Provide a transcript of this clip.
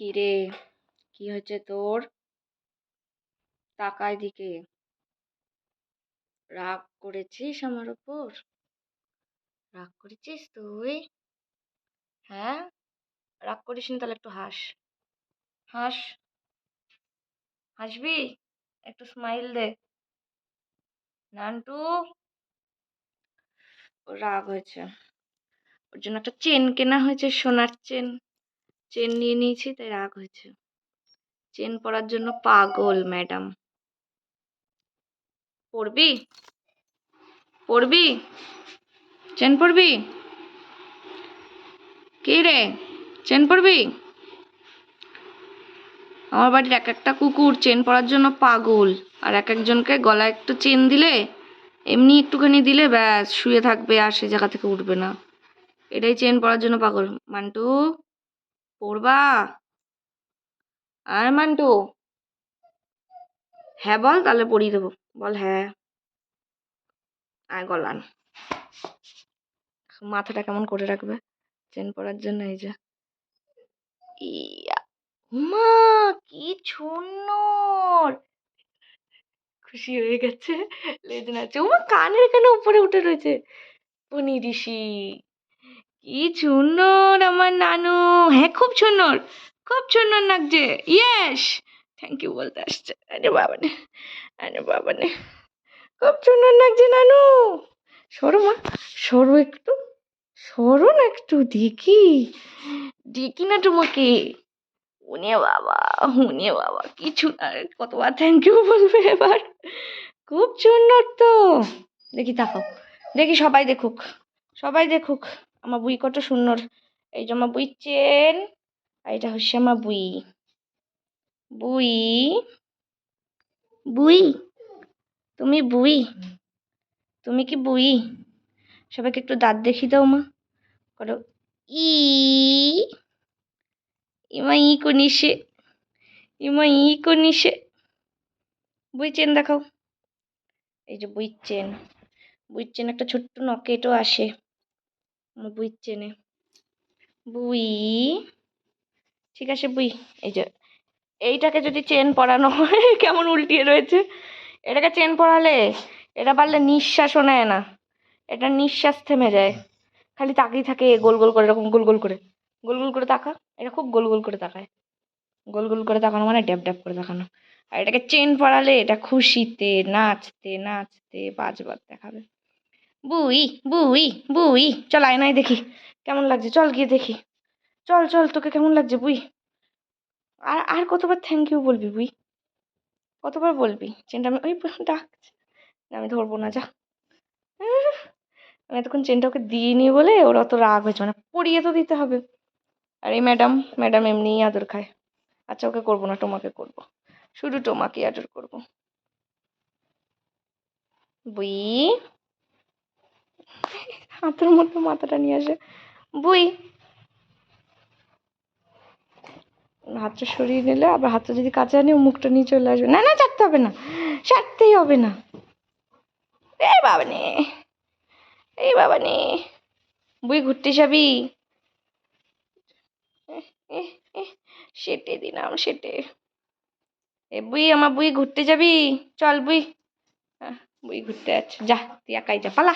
কি রে? কি হয়েছে তোর? তাকায় দিকে। রাগ করেছিস আমার ওপর? রাগ করেছিস তুই? হ্যাঁ? রাগ করিস নি তাহলে একটু হাস। হাস। হাসবি? একটু স্মাইল দে। নান্টু? রাগ হয়েছে। ওর জন্য একটা চেন কেনা হয়েছে, সোনার চেন। চেন নিয়ে নিয়েছি, তাই রাগ হয়েছে। চেন পরার জন্য পাগল ম্যাডাম পড়বি পড়বি চেন পড়বি কে রে? চেন পড়বি আমার বাড়ির এক একটা কুকুর চেন পড়ার জন্য পাগল। আর এক একজনকে গলায় একটু চেন দিলে, এমনি একটুখানি দিলে ব্যাস, শুয়ে থাকবে আর সে জায়গা থেকে উঠবে না। এটাই চেন পড়ার জন্য পাগল। মান্টু? পড়বা? আর মান্টু? হ্যাঁ বল, তাহলে পরিয়ে দেবো। বল হ্যাঁ। আয় গলান। মাথাটা কেমন করে রাখবে? চেন পরার জন্য এই যে। ইয়া, মা, কি সুন্দর! খুশি হয়ে গেছে। লেজ নাচছে ও কানের কেন উপরে উঠে রয়েছে? পনি ঋষি। কি সুন্দর আমার নানু। হ্যাঁ খুব সুন্দর। খুব সুন্দর লাগছে। ইয়েস থ্যাংক ইউ বলতে আসছে। আরে বাবা নে আরে বাবা নে খুব সুন্দর লাগছে নানু। সরো মা। সরো একটু। সরো না একটু, দেখি। দেখি না তোমাকে। উনে বাবা উনে বাবা। কিছু না। কতবার থ্যাংক ইউ বলবে এবার। খুব সুন্দর তো। দেখি তাকাও। দেখি সবাই দেখুক। সবাই দেখুক। আমার বুই কত সুন্দর। এই যে আমার বুই চেন, আর এটা হচ্ছে আমার বুই। বুই। বুই? তুমি বুই? তুমি কি বুই? সবাইকে একটু দাঁত দেখি দাও মা। করো ই। ইমা ই কনিসে ইমা ই কনিসে বুই চেন দেখাও। এই যে বুই চেন। বুই চেন একটা ছোট্ট নকেটও আসে। বুই চেনে। বুই, ঠিক আছে বুই, এই যে, এইটাকে যদি চেন পরানো হয়, কেমন উল্টিয়ে রয়েছে। এটাকে চেন পরালে এটা পারলে নিঃশ্বাসও নেয় না, এটা নিঃশ্বাস থেমে যায়। খালি তাকিয়ে থাকে গোল গোল করে, এরকম গোল গোল করে। গোল গোল করে তাকা, এটা খুব গোল গোল করে তাকায়। গোল গোল করে তাকানো মানে ড্যাব ড্যাব করে তাকানো। আর এটাকে চেন পরালে এটা খুশিতে, নাচতে নাচতে বাজবার দেখাবে। বুই বুই বুই। চল আয়নায় দেখি, কেমন লাগছে? চল গিয়ে দেখি। চল চল, তোকে কেমন লাগছে বুই? আর আর কতবার থ্যাংক ইউ বলবি বুই? কতবার বলবি? চেনটা আমি, ওই ডাকছে। আমি ধরবো না, যা। আমি এতক্ষণ চেনটা ওকে দিইনি বলে ওর অত রাগ হয়েছে মানে পড়িয়ে তো দিতে হবে। আর এই ম্যাডাম ম্যাডাম এমনিই আদর খায়। আচ্ছা ওকে করব না টোমাকে করব। শুধু টোমাকে আদর করব। বুই হাতের মধ্যে মাথাটা নিয়ে আসে। বুই। হাতটা সরিয়ে নিলে আবার হাতটা যদি কাছে আনি মুখটা নিয়ে চলে আসবে। না না, ছাড়তে হবে না। ছাড়তেই হবে না। এ বাবা নে এই বাবা নে বুই, ঘুরতে যাবি? সেটে দিলাম, সেটে। এ বুই, আমার বুই, ঘুরতে যাবি? চল বুই। বুই, ঘুরতে যাচ্ছে। যা, তুই একাই যা, পালা।